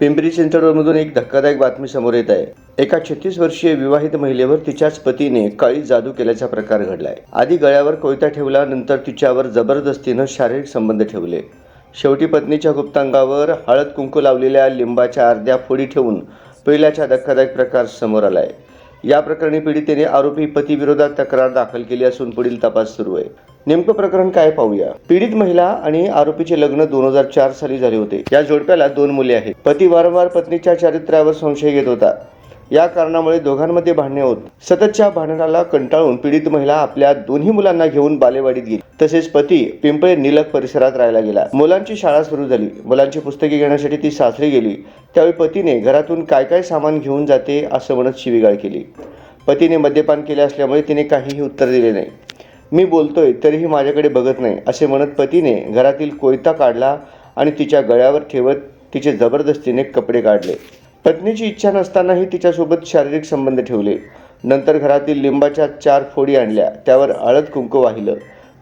पिंपरी चिंचवडमधून एक धक्कादायक बातमी समोर येत आहे. एका छत्तीस वर्षीय विवाहित महिलेवर तिच्याच पतीने काळी जादू केल्याचा प्रकार घडलाय. आधी गळ्यावर कोयता ठेवला नंतर तिच्यावर जबरदस्तीनं शारीरिक संबंध ठेवले. शेवटी पत्नीच्या गुप्तांगावर हळद कुंकू लावलेल्या लिंबाच्या अर्ध्या फोडी ठेवून पहिल्याचा धक्कादायक प्रकार समोर आलाय. या प्रकरणी पीडितेने आरोपी पतीविरोधात तक्रार दाखल केली असून पुढील तपास सुरू आहे. नेमकं प्रकरण काय पाहूया. पीडित महिला आणि आरोपीचे लग्न दोन हजार चार साली झाले होते. या जोडप्याला दोन मुले आहेत. पती वारंवार पत्नीच्या चारित्र्यावर संशय घेत होता. या कारणामुळे दोघांमध्ये भांडणे होत. सततच्या भांडणाला कंटाळून पीडित महिला आपल्या दोन्ही मुलांना घेऊन बालेवाडीत गेली. तसेच पती पिंपळे निलक परिसरात राहायला गेला. मुलांची शाळा सुरू झाली. मुलांची पुस्तके घेण्यासाठी ती सासरी गेली. त्यावेळी पतीने घरातून काय काय सामान घेऊन जाते असं म्हणत शिवीगाळ केली. पतीने मद्यपान केले असल्यामुळे तिने काहीही उत्तर दिले नाही. मी बोलतोय तरीही माझ्याकडे बघत नाही असे म्हणत पतीने घरातील कोयता काढला आणि तिच्या गळ्यावर ठेवत तिचे जबरदस्तीने कपडे काढले. पत्नीची इच्छा नसतानाही तिच्यासोबत शारीरिक संबंध ठेवले. नंतर घरातील लिंबाच्या चार फोडी आणल्या. त्यावर हळद कुंकू वाहिलं.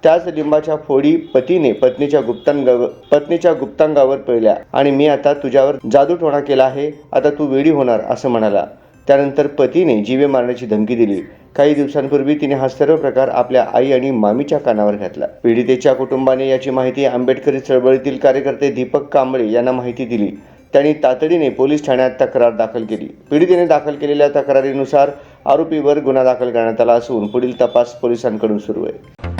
त्याच लिंबाच्या फोडी पतीने पत्नीच्या गुप्तांगावर पत्नीच्या गुप्तांगावर पिळल्या. आणि मी आता तुझ्यावर जादूटोणा केला आहे. आता तू वेडी होणार असं म्हणाला. त्यानंतर पतीने जीवे मारण्याची धमकी दिली. काही दिवसांपूर्वी तिने हा सर्व प्रकार आपल्या आई आणि मामीच्या कानावर घातला. पीडितेच्या कुटुंबाने याची माहिती आंबेडकरी चळवळीतील कार्यकर्ते दीपक कांबळे यांना माहिती दिली. त्यांनी तातडीने पोलीस ठाण्यात तक्रार दाखल केली. पीडितेने दाखल केलेल्या तक्रारीनुसार आरोपीवर गुन्हा दाखल करण्यात आला असून पुढील तपास पोलिसांकडून सुरू आहे.